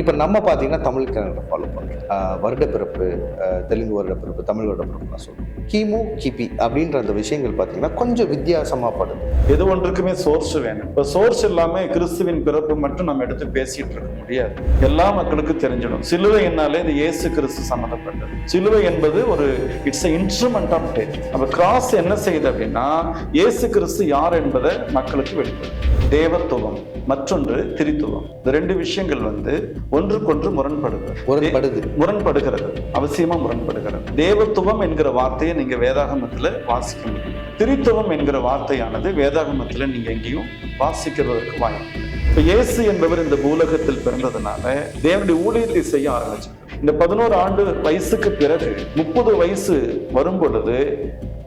இப்போ நம்ம பார்த்தீங்கன்னா தமிழ் கேலண்டர் ஃபாலோ பண்ணுறோம் வருட பிறப்பு தெலுங்கு வருட பிறப்பு தமிழ் வருட பிறப்புலாம் சொல்றோம் கிமு கிபி அப்படின்ற அந்த விஷயங்கள் பார்த்தீங்கன்னா கொஞ்சம் வித்தியாசமாக படுது. எது ஒன்றுக்குமே சோர்ஸ் வேணும். இப்போ சோர்ஸ் இல்லாமல் கிறிஸ்துவின் பிறப்பு மட்டும் நம்ம எடுத்து பேசிட்டு இருக்க முடியாது. எல்லா மக்களுக்கும் தெரிஞ்சிடும். சிலுவை என்னாலே இந்த இயேசு கிறிஸ்து சம்மந்தப்பட்டது சிலுவை என்பது ஒரு இட்ஸ் இன்ஸ்ட்ருமெண்ட் ஆஃப் டேட் நம்ம கிராஸ் என்ன செய்யுது அப்படின்னா இயேசு கிறிஸ்து யார் என்பதை மக்களுக்கு வெளிப்படும் தேவத்துவம் மற்றொன்று திரித்துவம். இந்த ரெண்டு விஷயங்கள் வந்து ஒன்றுக்கொன்று முரண்படுகிறது. முரண்படுது முரண்படுகிறது. அவசியமா முரண்படுகிறது. தேவத்துவம் என்கிற வார்த்தையை நீங்க வேதாகமத்துல வாசிக்க முடியும் திரித்துவம் என்கிற வார்த்தையானது வேதாகமத்துல நீங்க எங்கேயும் வாசிக்கிறதற்கு வாய்ப்பு. இப்ப இயேசு என்பவர் இந்த பூலகத்தில் பிறந்ததுனால தேவனுடைய ஊழியத்தை செய்ய ஆரம்பிச்சார். இந்த பதினோரு ஆண்டு வயசுக்கு பிறகு முப்பது வயசு வரும் பொழுது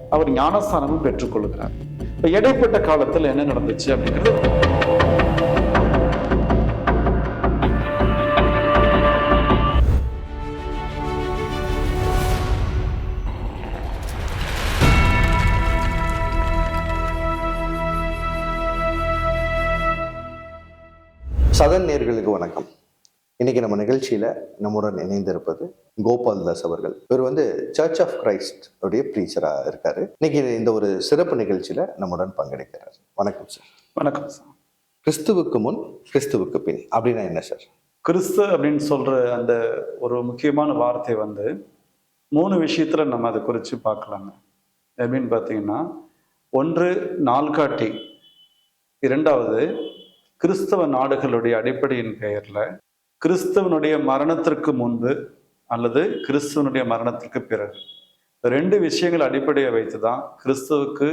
அவர் ஞானஸ்தானமும் பெற்றுக்கொள்கிறார். இப்ப இடைப்பட்ட காலத்துல என்ன நடந்துச்சு அப்படிங்கிறது வணக்கம். இன்னைக்கு நம்ம நிகழ்ச்சியில நம்முடன் இணைந்திருப்பது கோபால் தாஸ் அவர்கள். இவர் வந்து சர்ச் ஆஃப் கிரைஸ்ட் உடைய ப்ரீச்சரா இருக்காரு. இன்னைக்கு இந்த ஒரு சிறப்பு நிகழ்ச்சியில நம்முடன் பங்கெடுக்கிறார். வணக்கம் சார் வணக்கம் சார் கிறிஸ்துவுக்கு முன் கிறிஸ்துவுக்கு பின் அப்படின்னா என்ன சார் கிறிஸ்து அப்படின்னு சொல்ற அந்த ஒரு முக்கியமான வார்த்தை வந்து மூணு விஷயத்துல நம்ம அதை குறித்து பார்க்கலாங்க. எப்படின்னு பார்த்தீங்கன்னா ஒன்று நாள்காட்டி. இரண்டாவது கிறிஸ்தவ நாடுகளுடைய அடிப்படையின் பெயரில் கிறிஸ்தவனுடைய மரணத்திற்கு முன்பு அல்லது கிறிஸ்துவனுடைய மரணத்திற்கு பிறகு. ரெண்டு விஷயங்கள் அடிப்படையை வைத்து தான் கிறிஸ்துவுக்கு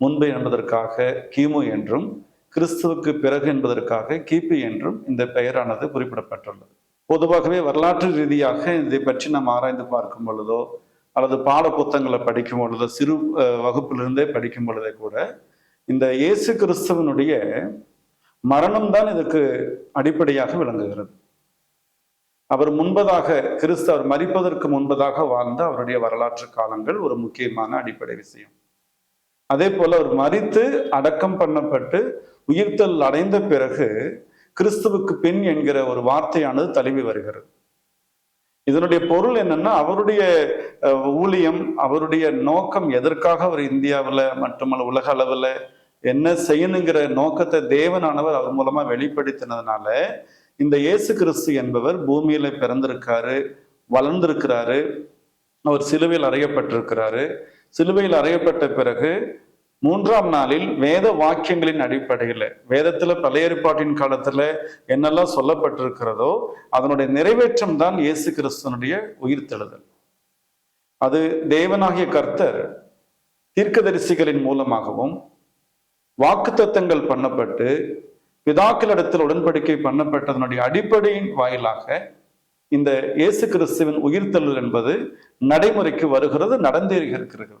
முன்பு என்பதற்காக கிமு என்றும் கிறிஸ்துவுக்கு பிறகு என்பதற்காக கிபி என்றும் இந்த பெயரானது குறிப்பிடப்பட்டுள்ளது. பொதுவாகவே வரலாற்று ரீதியாக இதை பற்றி நாம் ஆராய்ந்து பார்க்கும் பொழுதோ அல்லது பாட புத்தகங்களை படிக்கும் பொழுதோ சிறு வகுப்பிலிருந்தே படிக்கும் பொழுதே கூட இந்த இயேசு கிறிஸ்துவனுடைய மரணம் தான் இதற்கு அடிப்படையாக விளங்குகிறது. அவர் முன்பதாக கிறிஸ்து அவர் மரிப்பதற்கு முன்பதாக வாழ்ந்த அவருடைய வரலாற்று காலங்கள் ஒரு முக்கியமான அடிப்படை விஷயம். அதே போல அவர் மரித்து அடக்கம் பண்ணப்பட்டு உயிர்த்தல் அடைந்த பிறகு கிறிஸ்துவுக்கு பின் என்கிற ஒரு வார்த்தையானது தழுவி வருகிறது. இதனுடைய பொருள் என்னன்னா அவருடைய ஊழியம் அவருடைய நோக்கம் எதற்காக அவர் இந்தியாவில் மட்டுமல்ல உலக அளவில் என்ன செய்யணுங்கிற நோக்கத்தை தேவனானவர் அவர் மூலமா வெளிப்படுத்தினதுனால இந்த இயேசு கிறிஸ்து என்பவர் பூமியில பிறந்திருக்காரு வளர்ந்திருக்கிறாரு அவர் சிலுவையில் அறையப்பட்டிருக்கிறாரு. சிலுவையில் அறையப்பட்ட பிறகு மூன்றாம் நாளில் வேத வாக்கியங்களின் அடிப்படையில் வேதத்துல பழைய ஏற்பாட்டின் காலத்துல என்னெல்லாம் சொல்லப்பட்டிருக்கிறதோ அதனுடைய நிறைவேற்றம் தான் இயேசு கிறிஸ்துவனுடைய உயிர்த்தெழுதல். அது தேவனாகிய கர்த்தர் தீர்க்கதரிசிகளின் மூலமாகவும் வாக்குத்தத்தங்கள் பண்ணப்பட்டு பிதாக்களிடத்தில் உடன்படிக்கை பண்ணப்பட்டதனுடைய அடிப்படையின் வாயிலாக இந்த இயேசு கிறிஸ்துவின் உயிர்த்தெழுதல் என்பது நடைமுறைக்கு வருகிறது நடந்தே இருக்கிறது.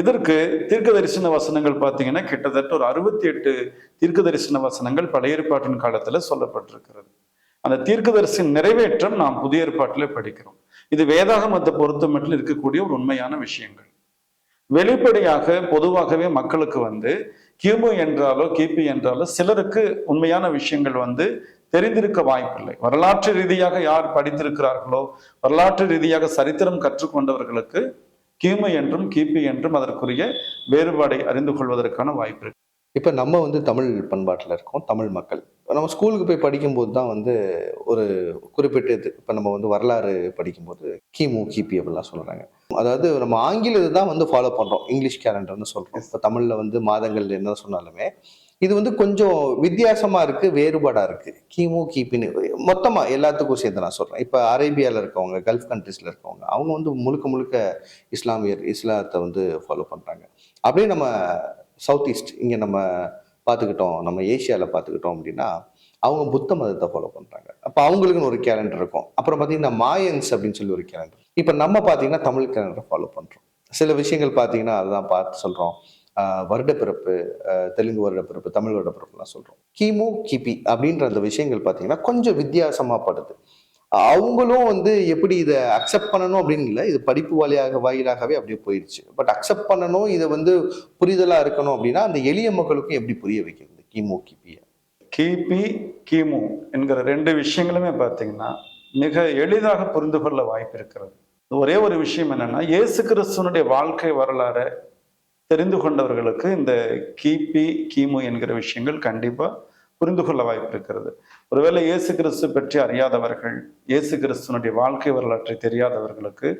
இதற்கு தீர்க்க தரிசன வசனங்கள் பார்த்தீங்கன்னா கிட்டத்தட்ட ஒரு அறுபத்தி எட்டு தீர்க்க தரிசன வசனங்கள் பழைய ஏற்பாட்டின் காலத்தில் சொல்லப்பட்டிருக்கிறது. அந்த தீர்க்கதரிசின் நிறைவேற்றம் நாம் புதிய ஏற்பாட்டில் படிக்கிறோம். இது வேதாகமத்தை பொறுத்த மட்டும் இருக்கக்கூடிய ஒரு உண்மையான விஷயங்கள். வெளிப்படையாக பொதுவாகவே மக்களுக்கு வந்து கியூபு என்றாலோ கிபி என்றாலோ சிலருக்கு உண்மையான விஷயங்கள் வந்து தெரிந்திருக்க வாய்ப்பில்லை. வரலாற்று ரீதியாக யார் படித்திருக்கிறார்களோ வரலாற்று ரீதியாக சரித்திரம் கற்றுக்கொண்டவர்களுக்கு கிமு என்றும் கிபி என்றும் அதற்குரிய வேறுபாடை அறிந்து கொள்வதற்கான வாய்ப்பு இருக்கு. இப்போ நம்ம வந்து தமிழ் பண்பாட்டில் இருக்கோம் தமிழ் மக்கள். நம்ம ஸ்கூலுக்கு போய் படிக்கும்போது தான் வந்து ஒரு குறிப்பிட்ட இது. இப்போ நம்ம வந்து வரலாறு படிக்கும்போது கிமு கிபி அப்படிலாம் சொல்கிறாங்க அதாவது நம்ம ஆங்கிலத்தை தான் வந்து ஃபாலோ பண்ணுறோம் இங்கிலீஷ் கேலண்டர்னு சொல்கிறோம் இப்போ தமிழில் வந்து மாதங்கள் என்ன சொன்னாலுமே இது வந்து கொஞ்சம் வித்தியாசமாக இருக்குது வேறுபாடாக இருக்குது கிமு கிபின்னு மொத்தமாக எல்லாத்துக்கும் சேர்த்து நான் சொல்கிறேன் இப்போ அரேபியாவில் இருக்கவங்க கல்ஃப் கண்ட்ரீஸில் இருக்கவங்க அவங்க வந்து முழுக்க முழுக்க இஸ்லாமியர் இஸ்லாத்தை வந்து ஃபாலோ பண்ணுறாங்க அப்படியே நம்ம சவுத் ஈஸ்ட் இங்கே நம்ம பார்த்துக்கிட்டோம் நம்ம ஏஷியாவில் பார்த்துக்கிட்டோம் அப்படின்னா அவங்க புத்த மதத்தை ஃபாலோ பண்ணுறாங்க அப்போ அவங்களுக்குன்னு ஒரு கேலண்டர் இருக்கும். அப்புறம் பார்த்தீங்கன்னா மாயன்ஸ் அப்படின்னு சொல்லி ஒரு கேலண்டர் இப்போ நம்ம பார்த்தீங்கன்னா தமிழ் கேலண்டரை ஃபாலோ பண்ணுறோம் சில விஷயங்கள் பார்த்தீங்கன்னா அதுதான் பார்த்து சொல்கிறோம் வருட பிறப்பு தெலுங்கு வருட பிறப்பு தமிழ் வருட பிறப்புலாம் சொல்கிறோம் கிமு கிபி அப்படின்ற அந்த விஷயங்கள் பார்த்தீங்கன்னா கொஞ்சம் வித்தியாசமாக படுது. அவங்களும் வந்து எப்படி இதை அக்செப்ட் பண்ணணும் அப்படின்னு இல்லை இது படிப்பு வழியாக வாயிலாகவே அப்படியே போயிடுச்சு பட் அக்செப்ட் பண்ணணும் இதை வந்து புரிதலாக இருக்கணும் அப்படின்னா அந்த எளிய மக்களுக்கும் எப்படி புரிய வைக்கிறது? கிமு கிபியை. கிபி கிமு என்கிற ரெண்டு விஷயங்களுமே பார்த்தீங்கன்னா மிக எளிதாக புரிந்து கொள்ள வாய்ப்பு இருக்கிறது. ஒரே ஒரு விஷயம் என்னென்னா இயேசு கிறிஸ்துவனுடைய வாழ்க்கை வரலாறை தெரிந்து கொண்டவர்களுக்கு இந்த கிபி கிமு என்கிற விஷயங்கள் கண்டிப்பாக புரிந்து கொள்ள வாய்ப்பு இருக்கிறது ஒருவேளை இயேசு கிறிஸ்து பற்றி அறியாதவர்கள் இயேசு கிறிஸ்துனுடைய வாழ்க்கை வரலாற்றை தெரியாதவர்களுக்கு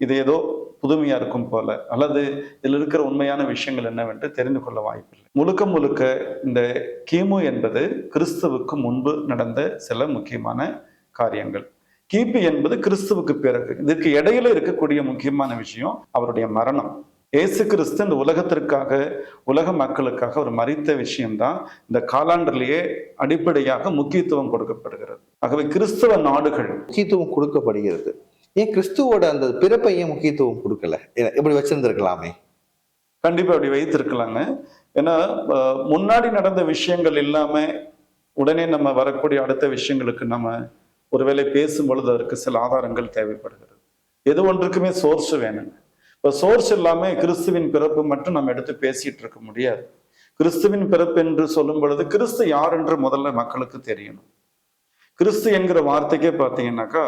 இது ஏதோ புதுமையா இருக்கும் போல அல்லது இதில் இருக்கிற உண்மையான விஷயங்கள் என்னவென்று தெரிந்து கொள்ள வாய்ப்பில்லை. முழுக்க முழுக்க இந்த கிமு என்பது கிறிஸ்துவுக்கு முன்பு நடந்த சில முக்கியமான காரியங்கள். கிபி என்பது கிறிஸ்துவுக்கு பிறகு இதுக்கு இடையில இருக்கக்கூடிய முக்கியமான விஷயம் அவருடைய மரணம். இயேசு கிறிஸ்து இந்த உலகத்திற்காக உலக மக்களுக்காக அவர் மறித்த விஷயம்தான் இந்த காலாண்டிலேயே அடிப்படையாக முக்கியத்துவம் கொடுக்கப்படுகிறது. ஆகவே கிறிஸ்தவ நாடுகள் முக்கியத்துவம் கொடுக்கப்படுகிறது. ஏன் கிறிஸ்துவோட அந்த பிறப்பை ஏன் முக்கியத்துவம் கொடுக்கல? இப்படி வச்சிருந்திருக்கலாமே? கண்டிப்பா அப்படி வைத்திருக்கலாங்க. ஏன்னா முன்னாடி நடந்த விஷயங்கள் இல்லாம உடனே நம்ம வரக்கூடிய அடுத்த விஷயங்களுக்கு நம்ம ஒருவேளை பேசும் பொழுது அதற்கு சில ஆதாரங்கள் தேவைப்படுகிறது. எது ஒன்றுக்குமே சோர்ஸ் வேணுங்க. இப்போ சோர்ஸ் எல்லாமே கிறிஸ்துவின் பிறப்பு மட்டும் நம்ம எடுத்து பேசிட்டு இருக்க முடியாது. கிறிஸ்துவின் பிறப்பு என்று சொல்லும் பொழுது கிறிஸ்து யார் என்று முதல்ல மக்களுக்கு தெரியணும். கிறிஸ்து என்கிற வார்த்தைக்கே பார்த்தீங்கன்னாக்கா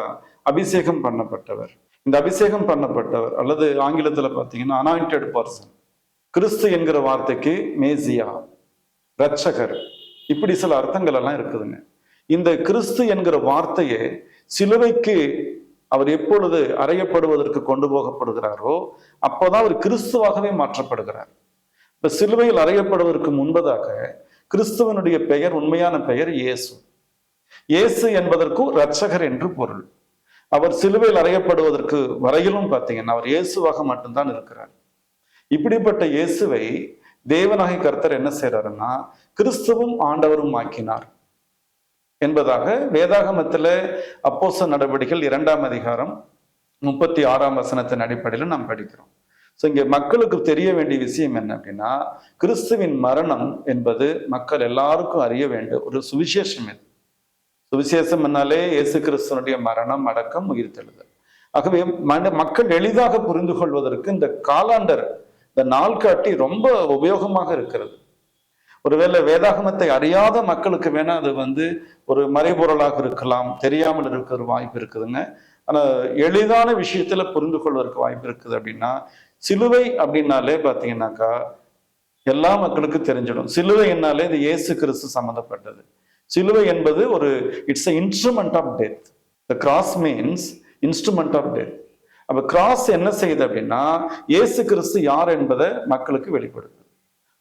அபிஷேகம் பண்ணப்பட்டவர். இந்த அபிஷேகம் பண்ணப்பட்டவர் அல்லது ஆங்கிலத்துல பார்த்தீங்கன்னா அனாயிண்டட் பர்சன் கிறிஸ்து என்கிற வார்த்தைக்கு மேசியா ரட்சகர் இப்படி சில அர்த்தங்கள் எல்லாம் இருக்குதுங்க. இந்த கிறிஸ்து என்கிற வார்த்தையை சிலுவைக்கு அவர் எப்பொழுது அறையப்படுவதற்கு கொண்டு போகப்படுகிறாரோ அப்போதான் அவர் கிறிஸ்துவாகவே மாற்றப்படுகிறார். இப்ப சிலுவையில் அறையப்படுவதற்கு முன்பதாக கிறிஸ்துவனுடைய பெயர் உண்மையான பெயர் இயேசு. இயேசு என்பதற்கும் ரட்சகர் என்று பொருள். அவர் சிலுவையில் அறையப்படுவதற்கு வரையிலும் பார்த்தீங்கன்னா அவர் இயேசுவாக மட்டும்தான் இருக்கிறார். இப்படிப்பட்ட இயேசுவை தேவனாகி கர்த்தர் என்ன செய்கிறாருன்னா கிறிஸ்துவும் ஆண்டவரும் ஆக்கினார். என்பதாக வேதாகமத்தில் அப்போச நடவடிக்கைகள் இரண்டாம் அதிகாரம் முப்பத்தி ஆறாம் வசனத்தின் அடிப்படையில் நாம் படிக்கிறோம். ஸோ இங்கே மக்களுக்கு தெரிய வேண்டிய விஷயம் என்ன அப்படின்னா கிறிஸ்துவின் மரணம் என்பது மக்கள் எல்லாருக்கும் அறிய வேண்டிய ஒரு சுவிசேஷம் இது. சுவிசேஷம் என்னாலே இயேசு கிறிஸ்துவனுடைய மரணம் அடக்கம் உயிர்த்தெழுதல் ஆகவே மன மக்கள் எளிதாக புரிந்து கொள்வதற்கு இந்த காலாண்டர் இந்த நாள்காட்டி ரொம்ப உபயோகமாக இருக்கிறது. ஒருவேளை வேதாகமத்தை அறியாத மக்களுக்கு வேணா அது வந்து ஒரு மறைபொருளாக இருக்கலாம் தெரியாமல் இருக்கிற வாய்ப்பு இருக்குதுங்க. ஆனால் எளிதான விஷயத்துல புரிந்து கொள்வதற்கு வாய்ப்பு இருக்குது அப்படின்னா சிலுவை அப்படின்னாலே பார்த்தீங்கன்னாக்கா எல்லா மக்களுக்கும் தெரிஞ்சிடும். சிலுவை என்னாலே இது இயேசு கிறிஸ்து சம்மந்தப்பட்டது சிலுவை என்பது ஒரு it's a instrument of death the cross means instrument of death அப்போ கிராஸ் என்ன செய்யுது அப்படின்னா இயேசு கிறிஸ்து யார் என்பதை மக்களுக்கு வெளிப்படுது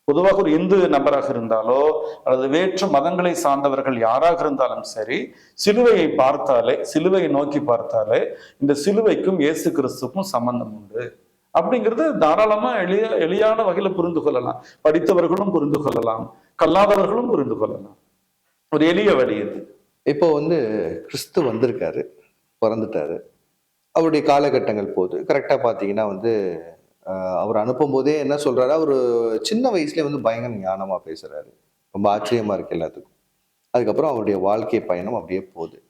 பொதுவாக ஒரு இந்து நபராக இருந்தாலோ அல்லது வேற்று மதங்களை சார்ந்தவர்கள் யாராக இருந்தாலும் சரி சிலுவையை பார்த்தாலே சிலுவையை நோக்கி பார்த்தாலே இந்த சிலுவைக்கும் இயேசு கிறிஸ்துக்கும் சம்பந்தம் உண்டு. அப்படிங்கிறது தாராளமா எளிய எளியான வகையில புரிந்து கொள்ளலாம். படித்தவர்களும் புரிந்து கொள்ளலாம். கல்லாதவர்களும் புரிந்து கொள்ளலாம். ஒரு எளிய வழி இது. இப்போ வந்து கிறிஸ்து வந்திருக்காரு பிறந்துட்டாரு. அவருடைய காலகட்டங்கள் போகுது கரெக்டாக பார்த்தீங்கன்னா வந்து அவர் அனுப்பும் போதே என்ன சொல்றாரு? அவர் சின்ன வயசுலேயே வந்து பயங்கர ஞானமாக பேசுறாரு. ரொம்ப ஆச்சரியமா இருக்கு எல்லாத்துக்கும். அதுக்கப்புறம் அவருடைய வாழ்க்கை பயணம் அப்படியே போகுது.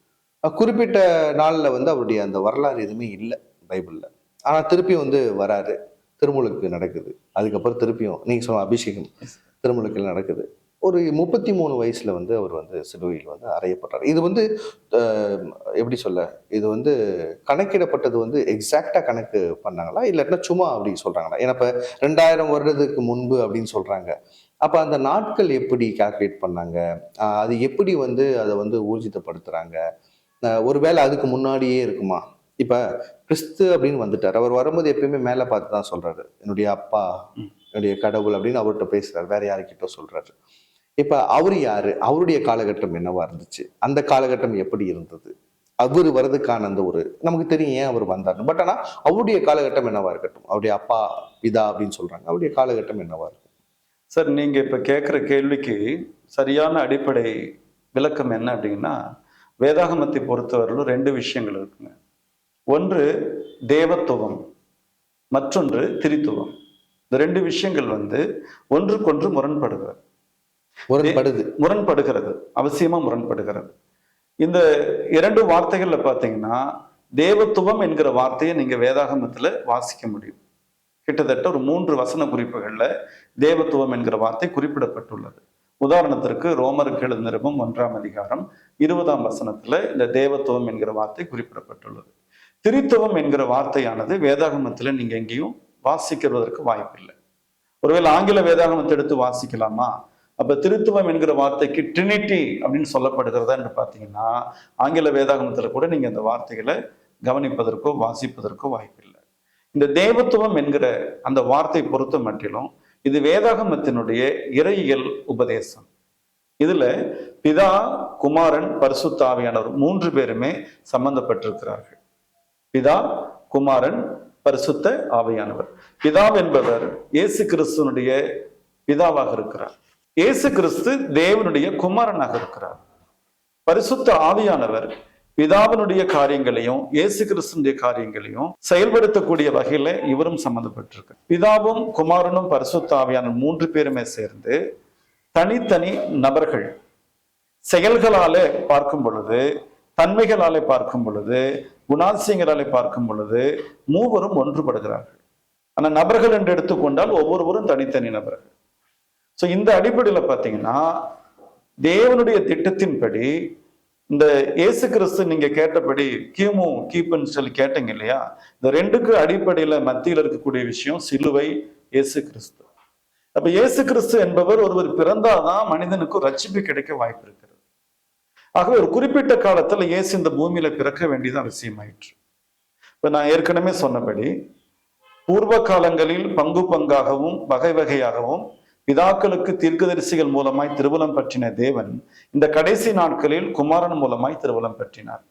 குறிப்பிட்ட நாளில் வந்து அவருடைய அந்த வரலாறு எதுவுமே இல்லை பைபிளில். ஆனால் திருப்பி வந்து வராரு. திருமுழுக்கு நடக்குது. அதுக்கப்புறம் திருப்பியும் நீங்கள் சொன்ன அபிஷேகம் திருமுழுக்கில் நடக்குது. ஒரு முப்பத்தி மூணு வயசுல வந்து அவர் வந்து சிலுவையில் வந்து அறையப்படுறாரு இது வந்து எப்படி சொல்ல இது வந்து கணக்கிடப்பட்டது வந்து எக்ஸாக்டா கணக்கு பண்ணாங்களா? இல்லாட்டினா சும்மா அப்படி சொல்றாங்களா? ஏன்னா இப்ப ரெண்டாயிரம் வருடத்துக்கு முன்பு அப்படின்னு சொல்றாங்க. அப்ப அந்த நாட்கள் எப்படி கால்குலேட் பண்ணாங்க? அது எப்படி வந்து அதை வந்து ஊர்ஜிதப்படுத்துறாங்க? அஹ், ஒருவேளை அதுக்கு முன்னாடியே இருக்குமா? இப்ப கிறிஸ்து அப்படின்னு வந்துட்டார். அவர் வரும்போது எப்பயுமே மேலே பார்த்து தான் சொல்றாரு. என்னுடைய அப்பா என்னுடைய கடவுள் அப்படின்னு அவர்கிட்ட பேசுறாரு. வேற யாருக்கிட்ட சொல்றாரு. இப்ப அவர் யாரு? அவருடைய காலகட்டம் என்னவா இருந்துச்சு? அந்த காலகட்டம் எப்படி இருந்தது? அவர் வர்றதுக்கான அந்த ஒரு நமக்கு தெரியும் ஏன் அவர் வந்தார்னு. பட் ஆனா அவருடைய காலகட்டம் என்னவா இருக்கட்டும்? அவருடைய அப்பா பிதா அப்படின்னு சொல்றாங்க. அவருடைய காலகட்டம் என்னவா இருக்கும்? சார் நீங்க இப்ப கேட்குற கேள்விக்கு சரியான அடிப்படை விளக்கம் என்ன அப்படின்னா வேதாகமத்தை பொறுத்தவரையிலும் ரெண்டு விஷயங்கள் இருக்குங்க. ஒன்று தேவத்துவம். மற்றொன்று திரித்துவம். இந்த ரெண்டு விஷயங்கள் வந்து ஒன்றுக்கொன்று முரண்படுகிறது முரண்படுது. முரண்படுகிறது. அவசியமா முரண்படுகிறது. இந்த இரண்டு வார்த்தைகள்ல பாத்தீங்கன்னா தேவத்துவம் என்கிற வார்த்தையை நீங்க வேதாகமத்துல வாசிக்க முடியும். கிட்டத்தட்ட ஒரு மூன்று வசன குறிப்புகள்ல தேவத்துவம் என்கிற வார்த்தை குறிப்பிடப்பட்டுள்ளது. உதாரணத்திற்கு ரோமருக்கு எழுந்த நிருபம் ஒன்றாம் அதிகாரம் இருபதாம் வசனத்துல இந்த தேவத்துவம் என்கிற வார்த்தை குறிப்பிடப்பட்டுள்ளது. திரித்துவம் என்கிற வார்த்தையானது வேதாகமத்துல நீங்க எங்கேயும் வாசிக்கிறதற்கு வாய்ப்பில்லை. ஒருவேளை ஆங்கில வேதாகமத்தை எடுத்து வாசிக்கலாமா? அப்ப திருத்துவம் என்கிற வார்த்தைக்கு ட்ரினிட்டி அப்படின்னு சொல்லப்படுகிறதா என்று பார்த்தீங்கன்னா ஆங்கில வேதாகமத்துல கூட நீங்க அந்த வார்த்தைகளை கவனிப்பதற்கோ வாசிப்பதற்கோ வாய்ப்பில்லை. இந்த தேவத்துவம் என்கிற அந்த வார்த்தை பொறுத்த மட்டிலும் இது வேதாகமத்தினுடைய இறையியல் உபதேசம். இதுல பிதா குமாரன் பரிசுத்தாவியானவர் மூன்று பேருமே சம்பந்தப்பட்டிருக்கிறார்கள். பிதா குமாரன் பரிசுத்த ஆவியானவர். பிதா என்பவர் இயேசு கிறிஸ்துவனுடைய பிதாவாக இருக்கிறார். இயேசு கிறிஸ்து தேவனுடைய குமாரனாக இருக்கிறார். பரிசுத்த ஆவியானவர் பிதாவினுடைய காரியங்களையும் இயேசு கிறிஸ்துடைய காரியங்களையும் செயல்படுத்தக்கூடிய வகையில இவரும் சம்பந்தப்பட்டிருக்கு. பிதாவும் குமாரனும் பரிசுத்த ஆவியான மூன்று பேருமே சேர்ந்து தனித்தனி நபர்கள் செயல்களாலே பார்க்கும் பொழுது தன்மைகளாலே பார்க்கும் பொழுது குணாசியங்களாலே பார்க்கும் பொழுது மூவரும் ஒன்றுபடுகிறார்கள். ஆனால் நபர்கள் என்று எடுத்துக்கொண்டால் ஒவ்வொருவரும் தனித்தனி நபர்கள். ஸோ இந்த அடிப்படையில் பார்த்தீங்கன்னா தேவனுடைய திட்டத்தின்படி இந்த இயேசு கிறிஸ்து நீங்க கேட்டபடி கிமு கீப்புன்னு சொல்லி கேட்டீங்க இல்லையா? இந்த ரெண்டுக்கு அடிப்படையில மத்தியில் இருக்கக்கூடிய விஷயம் சிலுவை இயேசு கிறிஸ்து. அப்ப இயேசு கிறிஸ்து என்பவர் ஒருவர் பிறந்தாதான் மனிதனுக்கு ரட்சிப்பு கிடைக்க வாய்ப்பு இருக்கிறது. ஆகவே ஒரு குறிப்பிட்ட காலத்துல இயேசு இந்த பூமியில பிறக்க வேண்டியது அவசியமாயிற்று. இப்ப நான் ஏற்கனவே சொன்னபடி பூர்வ காலங்களில் பங்கு பங்காகவும் வகை வகையாகவும் பிதாக்களுக்கு தீர்க்கதரிசிகள் மூலமாய் திருவலம் பற்றின தேவன் இந்த கடைசி நாட்களில் குமாரன் மூலமாய் திருவலம் பற்றினார்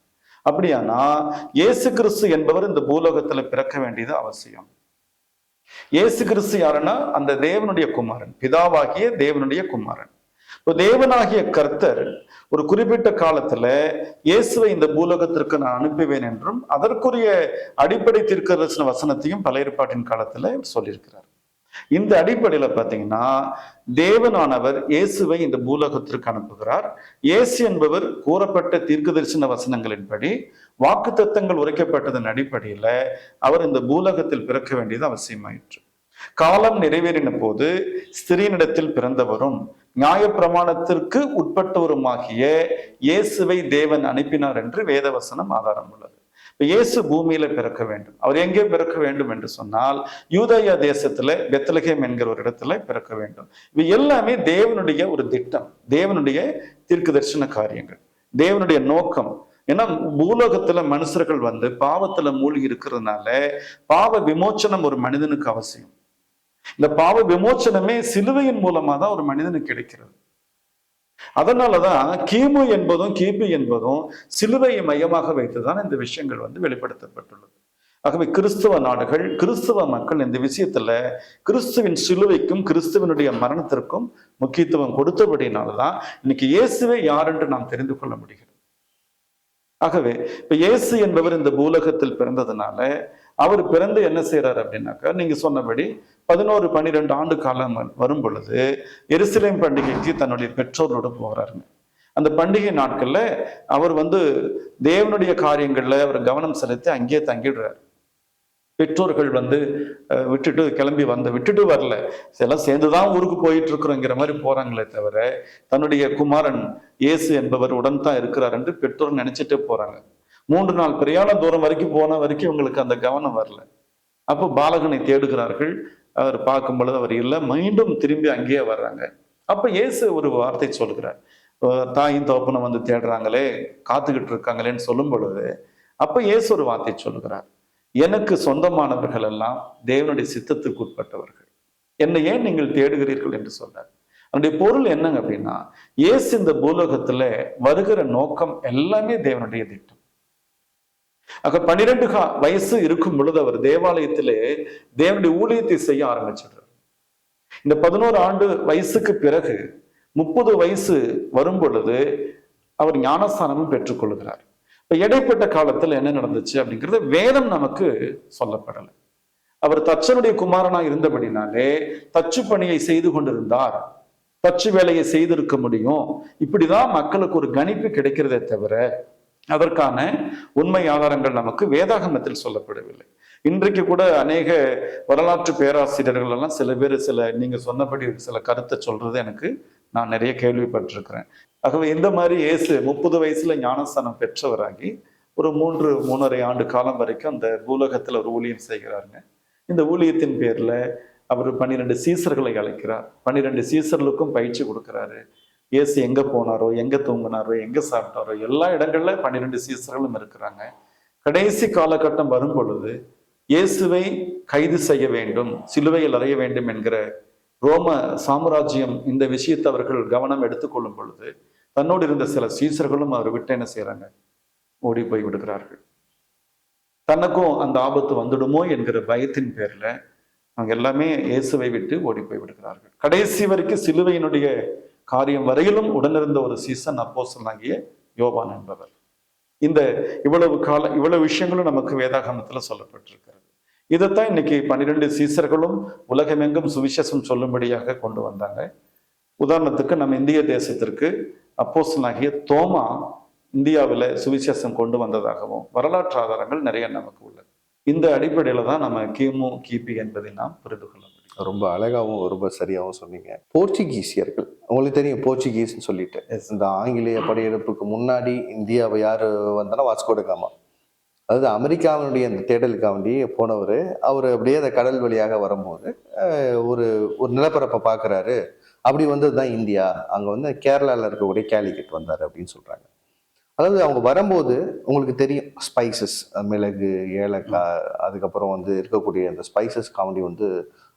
அப்படியானா இயேசு கிறிஸ்து என்பவர் இந்த பூலோகத்துல பிறக்க வேண்டியது அவசியம். இயேசு கிறிஸ்து யாருன்னா அந்த தேவனுடைய குமாரன் பிதாவாகிய தேவனுடைய குமாரன். இப்போ தேவனாகிய கர்த்தர் ஒரு குறிப்பிட்ட காலத்துல இயேசுவை இந்த பூலோகத்திற்கு நான் அனுப்புவேன் என்றும் அதற்குரிய அடிப்படை தீர்க்கதரிசன வசனத்தையும் பல ஏற்பாட்டின் காலத்துல சொல்லியிருக்கிறார். இந்த அடிப்படையில பாத்தீங்கன்னா தேவனானவர் இயேசுவை இந்த பூலோகத்திற்கு அனுப்புகிறார். இயேசு என்பவர் கூறப்பட்ட தீர்க்கதரிசன வசனங்களின்படி வாக்கு தத்தங்கள் உரைக்கப்பட்டதன் அடிப்படையில அவர் இந்த பூலோகத்தில் பிறக்க வேண்டியது அவசியமாயிற்று. காலம் நிறைவேறின போது ஸ்திரீனிடத்தில் பிறந்தவரும் நியாயப்பிரமாணத்திற்கு உட்பட்டவருமாகிய இயேசுவை தேவன் அனுப்பினார் என்று வேதவசனம் ஆதாரம் உள்ளது. இயேசு பூமியில பிறக்க வேண்டும். அவர் எங்கே பிறக்க வேண்டும் என்று சொன்னால் யூதயா தேசத்துல பெத்தலகேம் என்கிற ஒரு இடத்துல பிறக்க வேண்டும். இவை எல்லாமே தேவனுடைய ஒரு திட்டம் தேவனுடைய தீர்க்க தரிசன காரியங்கள். தேவனுடைய நோக்கம். ஏன்னா பூலோகத்துல மனுஷர்கள் வந்து பாவத்துல மூழ்கி இருக்கிறதுனால பாவ விமோச்சனம் ஒரு மனிதனுக்கு அவசியம். இந்த பாவ விமோச்சனமே சிலுவையின் மூலமா தான் ஒரு மனிதனுக்கு கிடைக்கிறது. அதனாலதான் கிமு என்பதும் கிபி என்பதும் சிலுவையை மையமாக வைத்துதான் இந்த விஷயங்கள் வந்து வெளிப்படுத்தப்பட்டுள்ளது. ஆகவே கிறிஸ்துவ நாடுகள் கிறிஸ்துவ மக்கள் இந்த விஷயத்துல கிறிஸ்துவின் சிலுவைக்கும் கிறிஸ்துவனுடைய மரணத்திற்கும் முக்கியத்துவம் கொடுத்தபடினால்தான் இன்னைக்கு இயேசுவே யார் என்று நாம் தெரிந்து கொள்ள முடிகிறது. ஆகவே இப்ப இயேசு என்பவர் இந்த பூலகத்தில் பிறந்ததுனால அவர் பிறந்து என்ன செய்யறாரு அப்படின்னாக்கா நீங்க சொன்னபடி பதினோரு பன்னிரெண்டு ஆண்டு காலம் வரும் பொழுது எருசலேம் பண்டிகைக்கு தன்னுடைய பெற்றோரோட போகிறாருங்க அந்த பண்டிகை நாட்களில் அவர் வந்து தேவனுடைய காரியங்களில் அவர் கவனம் செலுத்தி அங்கேயே தங்கிடுறாரு. பெற்றோர்கள் வந்து விட்டுட்டு கிளம்பி வந்து விட்டுட்டு வரல. எல்லாம் சேர்ந்துதான் ஊருக்கு போயிட்டு இருக்கிறோங்கிற மாதிரி போகிறாங்களே தவிர தன்னுடைய குமாரன் இயேசு என்பவர் உடன் தான் இருக்கிறார் என்று பெற்றோர் நினைச்சிட்டே போகிறாங்க மூன்று நாள் பிரயாண தூரம் வரைக்கும் போன வரைக்கும் இவங்களுக்கு அந்த கவனம் வரல. அப்போ பாலகனை தேடுகிறார்கள். அவர் பார்க்கும் பொழுது அவர் இல்லை மீண்டும் திரும்பி அங்கேயே வர்றாங்க. அப்ப இயேசு ஒரு வார்த்தை சொல்கிறார் தாயும் தோப்பனை வந்து தேடுறாங்களே காத்துக்கிட்டு இருக்காங்களேன்னு சொல்லும் பொழுது அப்ப இயேசு ஒரு வார்த்தை சொல்லுகிறார். எனக்கு சொந்தமானவர்கள் எல்லாம் தேவனுடைய சித்தத்துக்கு உட்பட்டவர்கள். என்னை ஏன் நீங்கள் தேடுகிறீர்கள் என்று சொன்னார் அதனுடைய பொருள் என்னங்க அப்படின்னா இயேசு இந்த பூலோகத்துல வருகிற நோக்கம் எல்லாமே தேவனுடைய திட்டம் ஆக பன்னிரெண்டு கா- வயசு இருக்கும் பொழுது அவர் தேவாலயத்திலே தேவனுடைய ஊழியத்தை செய்ய ஆரம்பிச்சிடுறார். இந்த பதினோரு ஆண்டு வயசுக்கு பிறகு முப்பது வயசு வரும் பொழுது அவர் ஞானஸ்தானமும் பெற்றுக்கொள்கிறார். இப்ப இடைப்பட்ட காலத்தில் என்ன நடந்துச்சு அப்படிங்கிறது வேதம் நமக்கு சொல்லப்படலை. அவர் தச்சனுடைய குமாரனா இருந்தபடினாலே தச்சு பணியை செய்து கொண்டிருந்தார். தச்சு வேலையை செய்திருக்க முடியும். இப்படிதான் மக்களுக்கு ஒரு கணிப்பு கிடைக்கிறதே தவிர அதற்கான உண்மை ஆதாரங்கள் நமக்கு வேதாகமத்தில் சொல்லப்படவில்லை. இன்றைக்கு கூட அநேக வரலாற்று பேராசிரியர்கள் எல்லாம் சில பேர் சில நீங்க சொன்னபடி சில கருத்தை சொல்றது எனக்கு நான் நிறைய கேள்விப்பட்டிருக்கிறேன். ஆகவே இந்த மாதிரி இயேசு முப்பது வயசுல ஞானஸ்தானம் பெற்றவராகி ஒரு மூன்று மூணரை ஆண்டு காலம் வரைக்கும் அந்த பூலகத்துல ஒரு ஊழியம் செய்கிறாருங்க. இந்த ஊழியத்தின் பேர்ல அவர் பன்னிரெண்டு சீசர்களை அழைக்கிறார். பன்னிரெண்டு சீசர்களுக்கும் பயிற்சி கொடுக்கிறாரு. இயேசு எங்க போனாரோ எங்க தூங்கினாரோ எங்க சாப்பிட்டாரோ எல்லா இடங்கள்ல பன்னிரெண்டு சீசர்களும் இருக்கிறாங்க. கடைசி காலகட்டம் வரும் பொழுது இயேசுவை கைது செய்ய வேண்டும் சிலுவையில் அறைய வேண்டும் என்கிற ரோம சாம்ராஜ்யம் இந்த விஷயத்தை அவர்கள் கவனம் எடுத்துக்கொள்ளும் பொழுது தன்னோடு இருந்த சில சீசர்களும் அவர் விட்டு என்ன செய்யறாங்க ஓடி போய் விடுகிறார்கள். தனக்கும் அந்த ஆபத்து வந்துடுமோ என்கிற பயத்தின் பேர்ல அவங்க எல்லாமே இயேசுவை விட்டு ஓடி போய் விடுகிறார்கள். கடைசி வரைக்கும் சிலுவையினுடைய காரியம் வரையிலும் உடனிருந்த ஒரு சீசன் அப்போஸ்தலனாகிய யோவான் என்பவர். இந்த இவ்வளவு கால இவ்வளவு விஷயங்களும் நமக்கு வேதாகமத்தில் சொல்லப்பட்டிருக்கிறது. இதைத்தான் இன்னைக்கு பன்னிரெண்டு சீசர்களும் உலகமெங்கும் சுவிசேஷம் சொல்லும்படியாக கொண்டு வந்தாங்க. உதாரணத்துக்கு நம்ம இந்திய தேசத்திற்கு அப்போசனாகிய தோமா இந்தியாவில் சுவிசேஷம் கொண்டு வந்ததாகவும் வரலாற்று ஆதாரங்கள் நிறைய நமக்கு உள்ளது. இந்த அடிப்படையில் தான் நம்ம கிமு கிபி என்பதை நாம் புரிந்து கொள்ளலாம் ரொம்ப அழகாவும் ரொம்ப சரியாகவும் சொன்னீங்க. போர்ச்சுகீசியர்கள் உங்களுக்கு தெரியும் போர்ச்சுகீஸ்னு சொல்லிட்டு. இந்த ஆங்கிலேய படையெடுப்புக்கு முன்னாடி இந்தியாவை யார் வந்தாலும் வாஸ்கோட காமா. அதாவது அமெரிக்காவினுடைய அந்த தேடலுக்காண்டி போனவர். அவர் அப்படியே அந்த கடல் வழியாக வரும்போது ஒரு ஒரு நிலப்பரப்பை பார்க்குறாரு அப்படி வந்தது தான் இந்தியா. அங்கே வந்து கேரளாவில் இருக்கக்கூடிய கேலிக்கட் வந்தார் அப்படின்னு சொல்கிறாங்க அதாவது அவங்க வரும்போது உங்களுக்கு தெரியும் ஸ்பைசஸ் மிளகு ஏலக்காய் அதுக்கப்புறம் வந்து இருக்கக்கூடிய அந்த ஸ்பைசஸ் காமெடி வந்து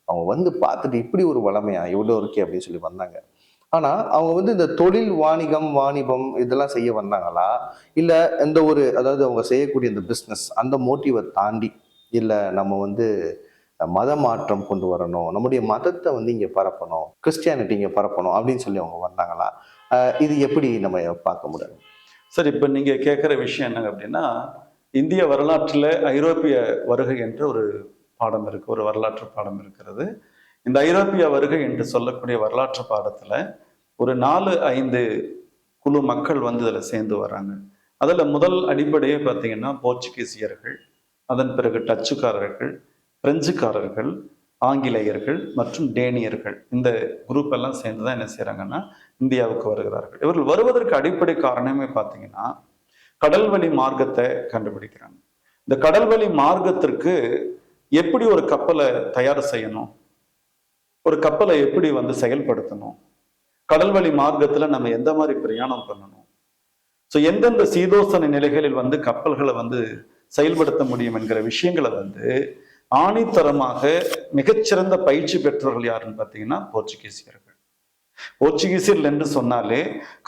அவங்க வந்து பார்த்துட்டு இப்படி ஒரு வளமையா இவ்வளோ இருக்கே அப்படின்னு சொல்லி வந்தாங்க. ஆனால் அவங்க வந்து இந்த தொழில் வாணிகம் வாணிபம் இதெல்லாம் செய்ய வந்தாங்களா? இல்லை எந்த ஒரு அதாவது அவங்க செய்யக்கூடிய இந்த பிஸ்னஸ் அந்த மோட்டிவை தாண்டி இல்லை நம்ம வந்து மத மாற்றம் கொண்டு வரணும் நம்முடைய மதத்தை வந்து இங்கே பரப்பணும் கிறிஸ்டியானிட்டி இங்கே பரப்பணும் அப்படின்னு சொல்லி அவங்க வந்தாங்களா? இது எப்படி நம்ம பார்க்க முடியும்? சார் இப்போ நீங்கள் கேட்குற விஷயம் என்னங்க அப்படின்னா இந்திய வரலாற்றில் ஐரோப்பிய வருகை என்ற ஒரு பாடம் இருக்கு ஒரு வரலாற்று பாடம் இருக்கிறது. இந்த ஐரோப்பிய வருகை என்று சொல்லக்கூடிய வரலாற்று பாடத்துல ஒரு நாலு ஐந்து குழு மக்கள் வந்து இதில் சேர்ந்து வராங்க. அதில் முதல் அடிப்படையே பார்த்தீங்கன்னா போர்ச்சுகீசியர்கள் அதன் பிறகு டச்சுக்காரர்கள் பிரெஞ்சுக்காரர்கள் ஆங்கிலேயர்கள் மற்றும் டேனியர்கள். இந்த குரூப் எல்லாம் சேர்ந்து தான் என்ன செய்கிறாங்கன்னா இந்தியாவுக்கு வருகிறார்கள். இவர்கள் வருவதற்கு அடிப்படை காரணமே பார்த்தீங்கன்னா கடல்வழி மார்க்கத்தை கண்டுபிடிக்கிறாங்க. இந்த கடல்வழி மார்க்கத்திற்கு எப்படி ஒரு கப்பலை தயார் செய்யணும்? ஒரு கப்பலை எப்படி வந்து செயல்படுத்தணும்? கடல்வழி மார்க்கத்துல நம்ம எந்த மாதிரி பிரயாணம் பண்ணணும்? ஸோ எந்தெந்த சீதோசன நிலைகளில் வந்து கப்பல்களை வந்து செயல்படுத்த முடியும் என்கிற விஷயங்களை வந்து ஆணித்தரமாக மிகச்சிறந்த பயிற்சி பெற்றவர்கள் யாருன்னு பார்த்தீங்கன்னா போர்ச்சுகீசியர்கள். போர்ச்சுகீசியர்கள் என்று சொன்னாலே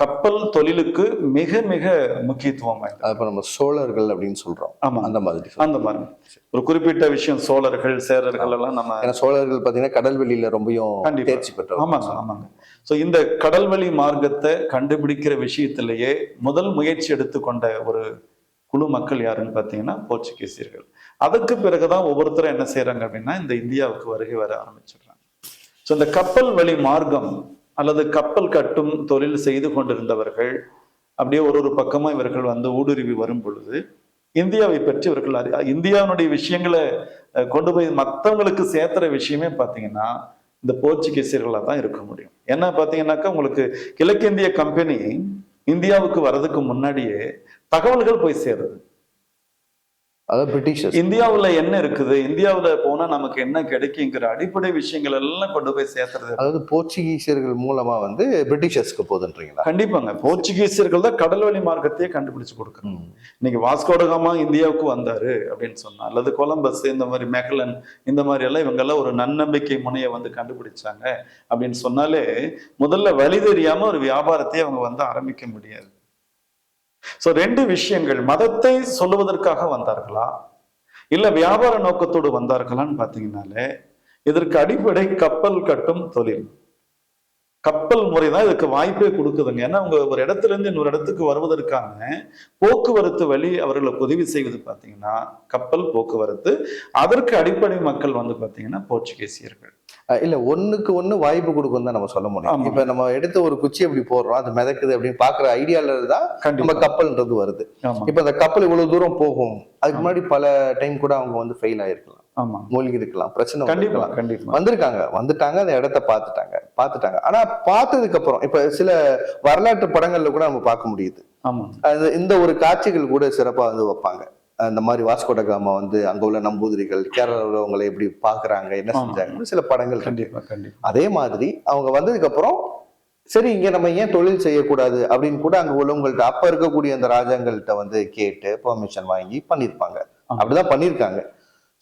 கப்பல் தொழிலுக்கு மிக மிக முக்கியத்துவம் இப்போ நம்ம சோழர்கள் அப்படின்னு சொல்றோம். ஆமா. அந்த மாதிரி அந்த மாதிரி. ஒரு குறிப்பிட்ட விஷயம் சோழர்கள் சேரர்கள் எல்லாம் நம்ம ஏன்னா சோழர்கள் பார்த்தீங்கன்னா கடல் வெளியில ரொம்பயும். தேர்ச்சி பெற்றவர் ஆமாங்க ஆமாங்க. ஸோ இந்த கடல்வழி மார்க்கத்தை கண்டுபிடிக்கிற விஷயத்திலேயே முதல் முயற்சி எடுத்துக்கொண்ட ஒரு குழு மக்கள் யாருன்னு பார்த்தீங்கன்னா போர்ச்சுகீசியர்கள். அதுக்கு பிறகுதான் ஒவ்வொருத்தரும் என்ன செய்றாங்க அப்படின்னா இந்த இந்தியாவுக்கு வருகை வர ஆரம்பிச்சிடுறாங்க. ஸோ இந்த கப்பல் வழி மார்க்கம் அல்லது கப்பல் கட்டும் தொழில் செய்து கொண்டிருந்தவர்கள் அப்படியே ஒரு ஒரு பக்கமும் இவர்கள் வந்து ஊடுருவி வரும் பொழுது இந்தியாவை பற்றி இவர்கள் அறி இந்தியாவினுடைய விஷயங்களை கொண்டு போய் மற்றவங்களுக்கு சேர்த்துற விஷயமே பார்த்தீங்கன்னா இந்த போர்ச்சுகீசியர்களாக தான் இருக்க முடியும். என்ன பார்த்தீங்கன்னாக்கா உங்களுக்கு கிழக்கிந்திய கம்பெனி இந்தியாவுக்கு வர்றதுக்கு முன்னாடியே தகவல்கள் போய் சேருது. அதாவது பிரிட்டிஷர்ஸ் இந்தியாவுல என்ன இருக்குது? இந்தியாவுல போனா நமக்கு என்ன கிடைக்குங்கிற அடிப்படை விஷயங்கள் எல்லாம் கொண்டு போய் சேர்த்துறது. அதாவது போர்ச்சுகீசியர்கள் மூலமா வந்து பிரிட்டிஷர்ஸ்க்கு போகுதுன்றீங்களா? கண்டிப்பாங்க. போர்ச்சுகீசியர்கள் தான் கடல்வழி மார்க்கத்தையே கண்டுபிடிச்சு கொடுக்குறாங்க. இன்னைக்கு வாஸ்கோடகாமா இந்தியாவுக்கு வந்தாரு அப்படின்னு சொன்னா அல்லது கொலம்பஸ் இந்த மாதிரி மெகலன் இந்த மாதிரி எல்லாம் இவங்க எல்லாம் ஒரு நன்னம்பிக்கை முனையை வந்து கண்டுபிடிச்சாங்க அப்படின்னு சொன்னாலே முதல்ல வழி தெரியாம ஒரு வியாபாரத்தையே அவங்க வந்து ஆரம்பிக்க முடியாது. ஸோ ரெண்டு விஷயங்கள் மதத்தை சொல்லுவதற்காக வந்தார்களா? இல்ல வியாபார நோக்கத்தோடு வந்தார்களான்னு பாத்தீங்கன்னாலே இதற்கு அடிப்படை கப்பல் கட்டும் தொழில். கப்பல் முறை தான் இதுக்கு வாய்ப்பே கொடுக்குதுங்க. ஏன்னா அவங்க ஒரு இடத்துல இருந்து இன்னொரு இடத்துக்கு வருவதற்கான போக்குவரத்து வழி அவர்களுக்கு உதவி செய்வது பார்த்தீங்கன்னா கப்பல் போக்குவரத்து அதற்கு அடிப்படை மக்கள் வந்து பார்த்தீங்கன்னா போர்ச்சுகீசியர்கள். இல்ல ஒண்ணுக்கு ஒண்ணு வாய்ப்பு கொடுக்கும் தான் நம்ம சொல்ல முடியும். இப்ப நம்ம எடுத்து ஒரு குச்சி அப்படி போடுறோம் அது மிதக்குது அப்படின்னு பாக்குற ஐடியால தான் நம்ம கப்பல்ன்றது வருது. இப்ப அந்த கப்பல் இவ்வளவு தூரம் போகும் அதுக்கு முன்னாடி பல டைம் கூட அவங்க வந்து ஃபெயில் ஆயிருக்கலாம். ஆமா. மூழ்கி இருக்கலாம் பிரச்சனை கண்டிப்பா. கண்டிப்பா. வந்திருக்காங்க. வந்துட்டாங்க அந்த இடத்த பார்த்துட்டாங்க. பார்த்துட்டாங்க. ஆனா பார்த்ததுக்கு அப்புறம் இப்ப சில வரலாற்று படங்கள்ல கூட நம்ம பார்க்க முடியுது. ஆமா. இந்த ஒரு காட்சிகள் கூட சிறப்பா வந்து வைப்பாங்க. அந்த மாதிரி வாஸ்கோட காமா வந்து அங்க உள்ள நம்பூதிரிகள் கேரளாவில் உள்ளவங்களை எப்படி பாக்குறாங்க என்ன ஆமா. செஞ்சாங்கன்னு சில படங்கள் இருக்கு. கண்டிப்பா கண்டிப்பா அதே மாதிரி அவங்க வந்ததுக்கு அப்புறம் சரி இங்க நம்ம ஏன் தொழில் செய்யக்கூடாது அப்படின்னு கூட அங்க உள்ளவங்கள்ட்ட அப்ப இருக்கக்கூடிய அந்த ராஜாங்கள்ட்ட வந்து கேட்டு பெர்மிஷன் வாங்கி பண்ணியிருப்பாங்க. அப்படிதான் பண்ணியிருக்காங்க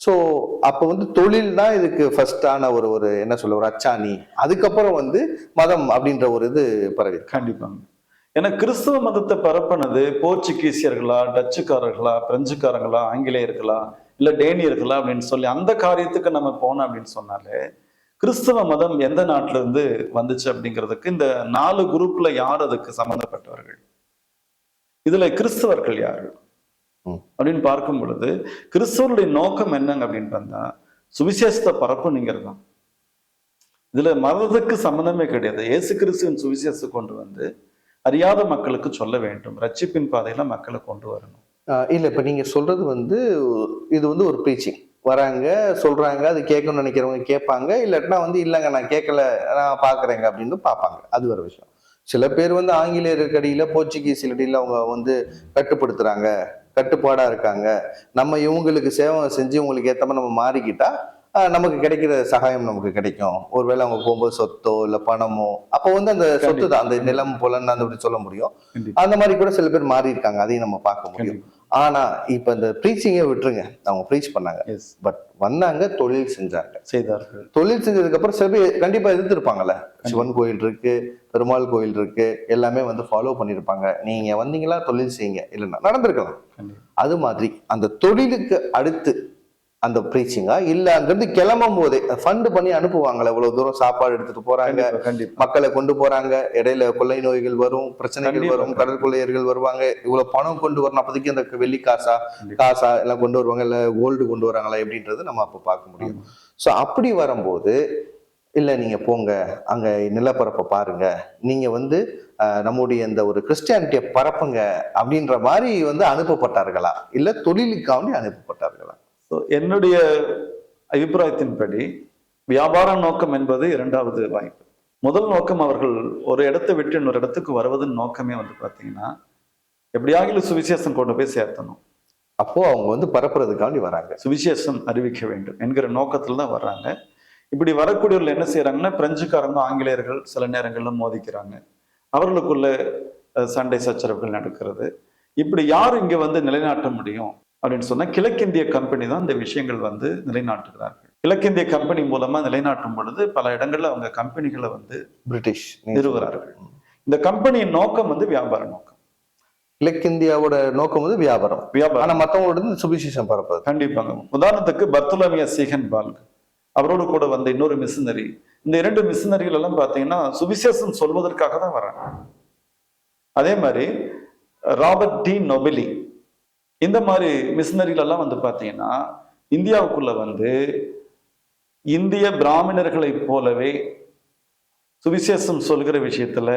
ஸோ அப்ப வந்து தொழில் தான் இதுக்கு ஃபர்ஸ்டான ஒரு ஒரு என்ன சொல்ல ஒரு அச்சாணி அதுக்கப்புறம் வந்து மதம் அப்படின்ற ஒரு இது பரவி கண்டிப்பாங்க ஏன்னா கிறிஸ்தவ மதத்தை பரப்புனது போர்ச்சுகீசியர்களா டச்சுக்காரர்களா பிரெஞ்சுக்காரங்களா ஆங்கிலேயர்களா இல்ல டேனியர்களா அப்படின்னு சொல்லி அந்த காரியத்துக்கு நம்ம போனோம் அப்படின்னு சொன்னாலே கிறிஸ்தவ மதம் எந்த நாட்டுல இருந்து வந்துச்சு அப்படிங்கிறதுக்கு இந்த நாலு குரூப்ல யார் அதுக்கு சம்பந்தப்பட்டவர்கள்? இதுல கிறிஸ்தவர்கள் யாரு. அப்படின்னு பார்க்கும் பொழுது கிறிஸ்தவருடைய நோக்கம் என்னங்க அப்படின்னு பார்த்தா சுவிசேஷத்தை பரப்புனுங்கிறது தான் இதுல மதத்துக்கு சம்பந்தமே கிடையாது. இயேசு கிறிஸ்துவின் சுவிசேஷத்தை கொண்டு வந்து அறியாத மக்களுக்கு சொல்ல வேண்டும். ரட்சிப்பின் பாதையில மக்களை கொண்டு வரணும். இல்லை இல்ல இப்ப நீங்க சொல்றது வந்து இது வந்து ஒரு ப்ரீச்சிங் வராங்க சொல்றாங்க அது கேட்கணும்னு நினைக்கிறவங்க கேட்பாங்க. இல்லாட்டினா வந்து இல்லைங்க நான் கேட்கல நான் பாக்குறேங்க அப்படின்னு பார்ப்பாங்க. அது ஒரு விஷயம். சில பேர் வந்து ஆங்கிலேயருக்கு அடியில போர்ச்சுகீஸ் அவங்க வந்து கட்டுப்படுத்துறாங்க கட்டுப்பாடா இருக்காங்க. நம்ம இவங்களுக்கு சேவை செஞ்சு இவங்களுக்கு ஏற்ற மாதிரி நம்ம மாறிக்கிட்டா நமக்கு கிடைக்கிற சகாயம் நமக்கு கிடைக்கும். ஒருவேளை அவங்க போகும்போது சொத்தோ இல்ல பணமோ அப்போ வந்து அந்த சொத்து தான் அந்த நிலம் புலன் அந்த சொல்ல முடியும். அந்த மாதிரி கூட சில பேர் மாறி இருக்காங்க அதையும் நம்ம பார்க்க முடியும். ஆனா இப்ப இந்த ப்ரீச்சிங்கே விட்டுருங்க. அவங்க ப்ரீச் பண்ணாங்க. பட் வந்தாங்க தொழில் செஞ்சாங்க. செய்தார்கள். தொழில் செஞ்சதுக்கு அப்புறம் சில பேர் கண்டிப்பா எதிர்த்திருப்பாங்கல்ல. சிவன் கோயில் இருக்கு பெருமாள் கோயில் இருக்கு எல்லாமே வந்து ஃபாலோ பண்ணிருப்பாங்க நீங்க வந்தீங்களா தொழில் செய்யுங்க இல்லைன்னா நடந்திருக்கலாம். அது மாதிரி அந்த தொழிலுக்கு அடுத்து அந்த ப்ரீச்சிங்கா இல்ல அங்கிருந்து கிளம்பும் போதே ஃபண்ட் பண்ணி அனுப்புவாங்கல்ல இவ்வளவு தூரம் சாப்பாடு எடுத்துட்டு போறாங்க மக்களை கொண்டு போறாங்க இடையில கொள்ளை நோய்கள் வரும் பிரச்சனைகள். வரும் கடல் கொள்ளையர்கள் வருவாங்க இவ்வளவு பணம் கொண்டு வரணும் அப்போதைக்கு அந்த வெள்ளி காசா. காசா எல்லாம் கொண்டு வருவாங்க இல்ல கோல்டு கொண்டு வராங்களா எப்படின்றது நம்ம அப்ப பார்க்க முடியும். சோ அப்படி வரும்போது இல்ல நீங்க போங்க அங்க நிலப்பரப்பை பாருங்க நீங்க வந்து நம்முடைய இந்த ஒரு கிறிஸ்டியானிட்டியை பரப்புங்க அப்படின்ற மாதிரி வந்து அனுப்பப்பட்டார்களா இல்ல தொழிலுக்காண்டி அனுப்பப்பட்டார்களா So, என்னுடைய அபிப்பிராயத்தின்படி வியாபார நோக்கம் என்பது இரண்டாவது வாய்ப்பு. முதல் நோக்கம் அவர்கள் ஒரு இடத்தை விட்டு இன்னொரு இடத்துக்கு வருவதன் நோக்கமே வந்து பார்த்தீங்கன்னா எப்படியாகிலும் சுவிசேஷம் கொண்டு போய் சேர்த்தணும். அப்போ அவங்க வந்து பரப்புறதுக்காண்டி வராங்க. சுவிசேஷம் அறிவிக்க வேண்டும் என்கிற நோக்கத்துல தான் வர்றாங்க. இப்படி வரக்கூடியவர்கள் என்ன செய்யறாங்கன்னா பிரெஞ்சுக்காரங்க ஆங்கிலேயர்கள் சில நேரங்கள்ல மோதிக்கிறாங்க. அவர்களுக்குள்ள சண்டை சச்சரவுகள் நடக்கிறது. இப்படி யார் இங்க வந்து நிலைநாட்ட முடியும்? அப்படின்னு சொன்னா கிழக்கிந்திய கம்பெனி தான் இந்த விஷயங்கள் வந்து நிலைநாட்டுகிறார்கள். கிழக்கிந்திய கம்பெனி மூலமா நிலைநாட்டும் பொழுது பல இடங்கள்ல அவங்க கம்பெனிகளை வந்து பிரிட்டிஷ் நிறுவுகிறார்கள். இந்த கம்பெனியின் நோக்கம் வந்து வியாபார நோக்கம். கிழக்கிந்தியாவோட நோக்கம் வந்து வியாபாரம். வியாபாரம். ஆனா மத்தவங்களோட இருந்து சுவிசேஷம் பரப்புறது. கண்டிப்பாங்க உதாரணத்துக்கு பர்த்துலமியா சீகன் பால்க். அவரோடு கூட வந்த இன்னொரு மிஷினரி இந்த இரண்டு மிஷினரிகள் எல்லாம் பார்த்தீங்கன்னா சுவிசேஷம் சொல்வதற்காக தான் வராங்க. அதே மாதிரி ராபர்ட் டி நொபெலி. இந்த மாதிரி மிஷினரிகள் எல்லாம் வந்து பார்த்தீங்கன்னா இந்தியாவுக்குள்ள வந்து இந்திய பிராமணர்களைப் போலவே சுவிசேஷம் சொல்கிற விஷயத்துல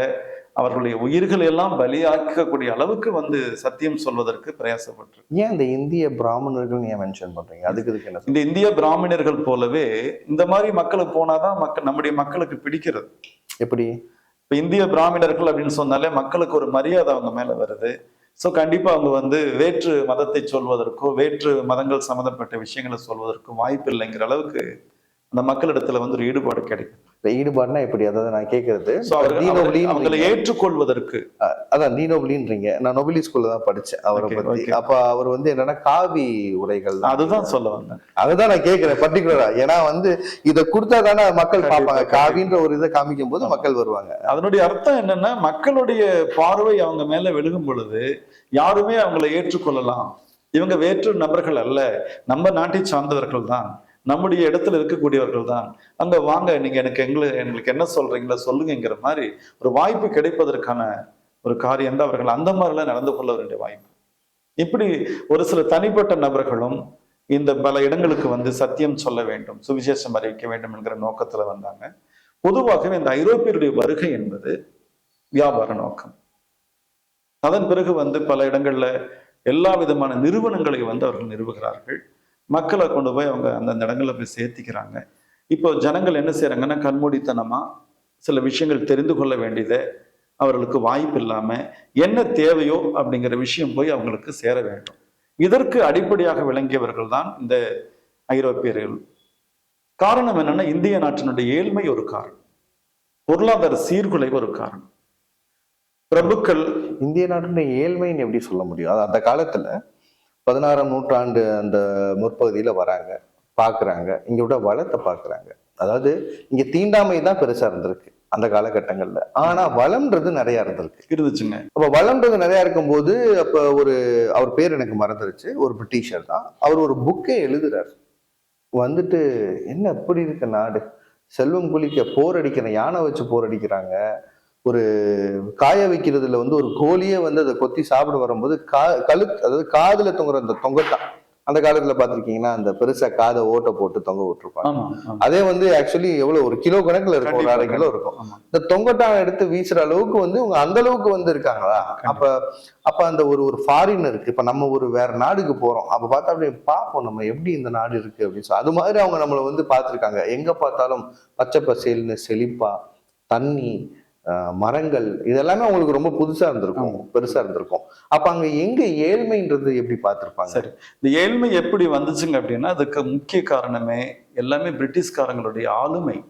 அவர்களுடைய உயிர்களை எல்லாம் பலியாக்கக்கூடிய அளவுக்கு வந்து சத்தியம் சொல்வதற்கு பிரயாசப்பட்டு ஏன் இந்த இந்திய பிராமணர்கள் ஏன் மென்ஷன் பண்றீங்க? அதுக்கு இதுக்கு என்ன இந்த இந்திய பிராமணர்கள் போலவே இந்த மாதிரி மக்களுக்கு போனாதான் மக்கள் நம்முடைய மக்களுக்கு பிடிக்கிறது. எப்படி? இப்ப இந்திய பிராமணர்கள் அப்படின்னு சொன்னாலே மக்களுக்கு ஒரு மரியாதை அவங்க மேல வருது. ஸோ கண்டிப்பாக அவங்க வந்து வேற்று மதத்தை சொல்வதற்கோ வேற்று மதங்கள் சம்மந்தப்பட்ட விஷயங்களை சொல்வதற்கோ வாய்ப்பு இல்லைங்கிற அளவுக்கு அந்த மக்களிடத்துல வந்து ஒரு ஈடுபாடு கிடைக்கும். ஈடுபாடுனா எப்படி? அதாவது நான் கேட்கறது அவங்களை ஏற்றுக்கொள்வதற்கு. அதான் நீனோபிலின்றீங்க நான் நொபிலி ஸ்கூல்ல தான் படிச்சேன் அவரை பத்தி. அப்ப அவர் வந்து என்னன்னா காவி உடைகள் தான். அதுதான் சொல்ல வந்தேன். அதுதான் நான் கேட்கிறேன் பர்டிகுலரா ஏன்னா வந்து இத கொடுத்தா தானே மக்கள் பார்ப்பாங்க. காவின்ற ஒரு இதை காமிக்கும் போது மக்கள் வருவாங்க. அதனுடைய அர்த்தம் என்னன்னா மக்களுடைய பார்வை அவங்க மேல விழுகும் பொழுது யாருமே அவங்களை ஏற்றுக்கொள்ளலாம். இவங்க வேற்று நபர்கள் அல்ல. நம்ம நாட்டை சார்ந்தவர்கள் தான். நம்முடைய இடத்துல இருக்கக்கூடியவர்கள் தான் அங்க வாங்க நீங்க எனக்கு எங்களை எங்களுக்கு என்ன சொல்றீங்களோ சொல்லுங்கங்கிற மாதிரி ஒரு வாய்ப்பு கிடைப்பதற்கான ஒரு காரியம் தான் அவர்கள் அந்த மாதிரிலாம் நடந்து கொள்ள வேண்டிய வாய்ப்பு. இப்படி ஒரு சில தனிப்பட்ட நபர்களும் இந்த பல இடங்களுக்கு வந்து சத்தியம் சொல்ல வேண்டும் சுவிசேஷம் அறிவிக்க வேண்டும் என்கிற நோக்கத்துல வந்தாங்க. பொதுவாகவே இந்த ஐரோப்பியருடைய வருகை என்பது வியாபார நோக்கம். அதன் பிறகு வந்து பல இடங்கள்ல எல்லா விதமான நிறுவனங்களை வந்து அவர்கள் நிறுவுகிறார்கள். மக்களை கொண்டு போய் அவங்க அந்தந்த இடங்களில் போய் சேர்த்திக்கிறாங்க. இப்போ ஜனங்கள் என்ன செய்கிறாங்கன்னா கண்மூடித்தனமா சில விஷயங்கள் தெரிந்து கொள்ள வேண்டியதை அவர்களுக்கு வாய்ப்பு இல்லாமல் என்ன தேவையோ அப்படிங்கிற விஷயம் போய் அவங்களுக்கு சேர வேண்டும். இதற்கு அடிப்படையாக விளங்கியவர்கள் தான் இந்த ஐரோப்பியர்கள். காரணம் என்னன்னா இந்திய நாட்டினுடைய ஏழ்மை ஒரு காரணம். பொருளாதார சீர்குலைவு ஒரு காரணம். பிரபுக்கள் இந்திய நாட்டினுடைய ஏழ்மைன்னு எப்படி சொல்ல முடியும்? அது அந்த காலத்துல பதினாறாம் நூற்றாண்டு அந்த முற்பகுதியில வராங்க பாக்குறாங்க. இங்க விட வளத்தை பாக்குறாங்க. அதாவது இங்க தீண்டாமை தான் பெருசா இருந்திருக்கு அந்த காலகட்டங்கள்ல. ஆனா வளம்ன்றது நிறைய இருந்திருக்கு. இருந்துச்சுங்க. அப்ப வளம்ன்றது நிறைய இருக்கும்போது அப்ப ஒரு அவர் பேர் எனக்கு மறந்துருச்சு. ஒரு பிரிட்டிஷர் தான். அவர் ஒரு புக்கே எழுதுறாரு. வந்துட்டு என்ன இப்படி இருக்க நாடு? செல்வம் குளிக்க போர் அடிக்கிற யானை வச்சு போர் அடிக்கிறாங்க? ஒரு காய வைக்கிறதுல வந்து ஒரு கோழியே வந்து அதை கொத்தி சாப்பிட வரும்போது கா கழு அதாவது காதுல தொங்குற அந்த தொங்கட்டான் அந்த காலத்துல பாத்திருக்கீங்கன்னா அந்த பெருசா காதை ஓட்ட போட்டு தொங்க விட்டுருப்பாங்க. அதே வந்து ஆக்சுவலி எவ்வளவு ஒரு கிலோ கணக்குல இருக்கும் ஒரு அரை கிலோ இருக்கும். இந்த தொங்கட்டான் எடுத்து வீசுற அளவுக்கு வந்து இவங்க அந்த அளவுக்கு வந்து இருக்காங்களா? அப்ப அப்ப அந்த ஒரு ஒரு ஃபாரின் இருக்கு. இப்ப நம்ம ஒரு வேற நாடுக்கு போறோம். அப்ப பார்த்தா அப்படியே பார்ப்போம் நம்ம எப்படி இந்த நாடு இருக்கு அப்படின்னு சொல்லி. அது மாதிரி அவங்க நம்மளை வந்து பார்த்திருக்காங்க. எங்க பார்த்தாலும் பச்சை பசேல்னு செழிப்பா தண்ணி மரங்கள் இதெல்லாமே அவங்களுக்கு ரொம்ப புதுசா இருந்திருக்கும் பெருசா இருந்திருக்கும். அப்ப அங்க எங்க ஏழ்மைன்றது எப்படி பார்த்திருப்பாங்க? சரி. இந்த ஏழ்மை எப்படி வந்துச்சுங்க அப்படின்னா அதுக்கு முக்கிய காரணமே எல்லாமே பிரிட்டிஷ்காரங்களுடைய ஆளுமை.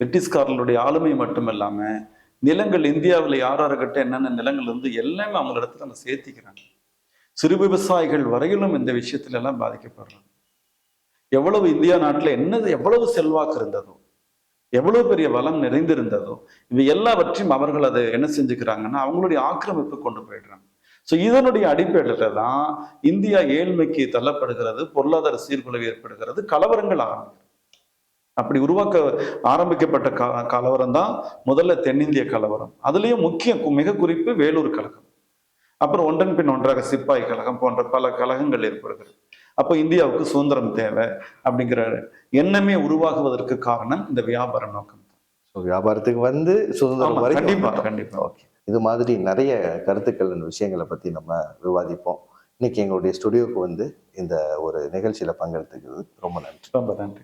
பிரிட்டிஷ்காரங்களுடைய ஆளுமை மட்டும் இல்லாம நிலங்கள் இந்தியாவில் யார் யாருக்கிட்ட என்னென்ன நிலங்கள் இருந்து எல்லாமே அவங்க இடத்துல நம்ம சேர்த்திக்கிறாங்க. சிறு விவசாயிகள் வரையிலும் இந்த விஷயத்துல எல்லாம் பாதிக்கப்படுறாங்க. எவ்வளவு இந்தியா நாட்டுல என்னது எவ்வளவு செல்வாக்கு இருந்ததோ எவ்வளவு பெரிய வளம் நிறைந்திருந்ததோ இது எல்லாவற்றையும் அவர்கள் அதை என்ன செஞ்சுக்கிறாங்கன்னா அவங்களுடைய ஆக்கிரமிப்பு கொண்டு போயிடுறாங்க. ஸோ இதனுடைய அடிப்படையில தான் இந்தியா ஏழ்மைக்கு தள்ளப்படுகிறது பொருளாதார சீர்குலைவு ஏற்படுகிறது கலவரங்கள் ஆரம்பிக்கிறது அப்படி உருவாக்க ஆரம்பிக்கப்பட்ட கா கலவரம் தான் முதல்ல தென்னிந்திய கலவரம். அதுலேயும் முக்கிய மிக குறிப்பு வேலூர் கழகம். அப்புறம் ஒன்றன் பின் ஒன்றாக சிப்பாய் கழகம் போன்ற பல கழகங்கள் ஏற்படுகிறது. அப்போ இந்தியாவுக்கு சுதந்திரம் தேவை அப்படிங்கிற எண்ணமே உருவாகுவதற்கு காரணம் இந்த வியாபார நோக்கம். So, வியாபாரத்துக்கு வந்து சுதந்திரம் ஆமா, வரைக்கும் கண்டிப்பா வந்துட்டோம். கண்டிப்பா. ஓகே இது மாதிரி நிறைய கருத்துக்கள் விஷயங்களை பத்தி நம்ம விவாதிப்போம். இன்னைக்கு எங்களுடைய ஸ்டுடியோக்கு வந்து இந்த ஒரு நிகழ்ச்சியில பங்கெடுத்துக்கிறது ரொம்ப நன்றி. ரொம்ப நன்றி.